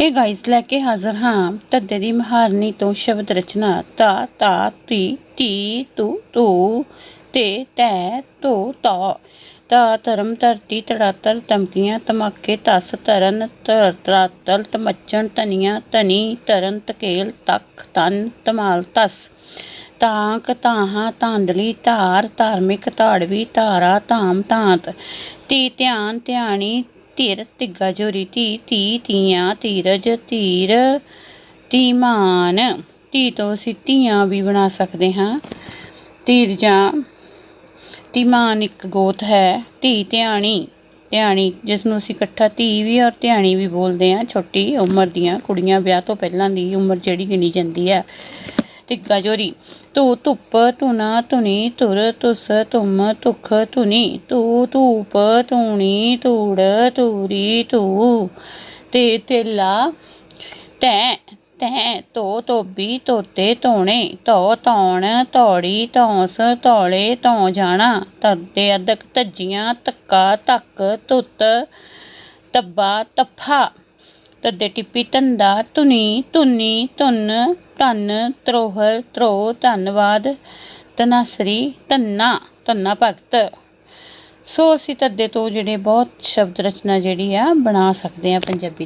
Hey guys, ਲੈ ਕੇ ਹਾਜ਼ਰ ਹਾਂ। ਤੱਦੇ ਦੀ ਮਹਾਰਨੀ ਤੋਂ ਸ਼ਬਦ ਰਚਨਾ, ਤਾ ਤਾ, ਤੀ ਤੀ, ਤੂ ਤੂ, ਤੇ, ਤੈ, ਤੋ, ਤਾ। ਤਾ, ਧਰਮ, ਧਰਤੀ ਤੜਾਤਰ ਧਮਕੀਆਂ, ਧਮਾਕੇ, ਤਸ, ਤਰਨ ਧਰ ਤਰਾਤਲ, ਤਮੱਚਣ, ਧਨੀਆਂ, ਧਨੀ, ਤਰਨ ਤਕੇਲ ਤਖ, ਤਨ, ਧਮਾਲ, ਤਸ। ਤਾਂਕ, ਤਾਹਾਂ, ਧਾਂਦਲੀ, ਧਾਰ, ਧਾਰਮਿਕ, ਧਾੜਵੀ, ਧਾਰਾ, ਧਾਮ, ਧਾਂਤ। ਤੀ, ਧਿਆਨ, ਧਿਆਣੀ ਧੀਰ ਤਿੱਗਾ ਜੋਰੀ ਧੀ ਧੀ ਧੀਆਂ ਧੀਰਜ ਧੀਰ। ਧੀਮਾਨ, ਧੀ ਤੋਂ ਅਸੀਂ ਧੀਆਂ ਵੀ ਬਣਾ ਸਕਦੇ ਹਾਂ। ਧੀਰ ਜਾਂ ਧੀਮਾਨ ਇੱਕ ਗੋਤ ਹੈ, ਧੀ ਧਿਆਣੀ। ਧਿਆਣੀ, ਜਿਸ ਨੂੰ ਅਸੀਂ ਇਕੱਠਾ ਧੀ ਵੀ ਔਰ ਧਿਆਣੀ ਵੀ ਬੋਲਦੇ ਹਾਂ, ਛੋਟੀ ਉਮਰ ਦੀਆਂ ਕੁੜੀਆਂ ਵਿਆਹ ਤੋਂ ਪਹਿਲਾਂ ਦੀ ਉਮਰ ਜਿਹੜੀ ਗਿਣੀ ਜਾਂਦੀ ਹੈ। ਤਿੱਗਾ ਜੋਰੀ। ਧੂ ਧੁੱਪ ਧੁਨਾ ਧੁਨੀ, ਧੁਰ ਧੁਸ ਧੁੰਮ ਧੁਖ ਧੁਨੀ। ਧੂ ਧੂਪ ਧੂਣੀ, ਧੂੜ ਧੂਰੀ, ਧੂ। ਤੇ ਤੇਲਾ, ਤੈ ਤੈ ਤੋ ਤੋਬੀ ਧੋਤੇ ਧੋਣੇ। ਧੋ ਧੌਣ, ਧੌੜੀ, ਧੌਂਸ, ਧੌਲੇ, ਧੌ ਜਾਣਾ। ਤਰਦੇ ਅਦਕ ਧੱਜੀਆਂ, ਧੱਕਾ, ਧੱਕ, ਧੁੱਤ ਤੱਬਾ ਤੱਫਾ ਤੱਦੇ ਟਿੱਪੀ ਧੰਦਾ, ਧੁਨੀ ਧੁਨੀ, ਧੁਨ, ਧੰਨ, ਧਰੋਹਰ ਤਰੋ ਧੰਨਵਾਦ ਤਨਾਸਰੀ ਧੰਨਾ ਧੰਨਾ ਭਗਤ। ਸੋ ਅਸੀਂ ਤੱਦੇ ਤੋਂ ਜਿਹੜੇ ਬਹੁਤ ਸ਼ਬਦ ਰਚਨਾ ਜਿਹੜੀ ਆ ਬਣਾ ਸਕਦੇ ਆ ਪੰਜਾਬੀ ਦੇ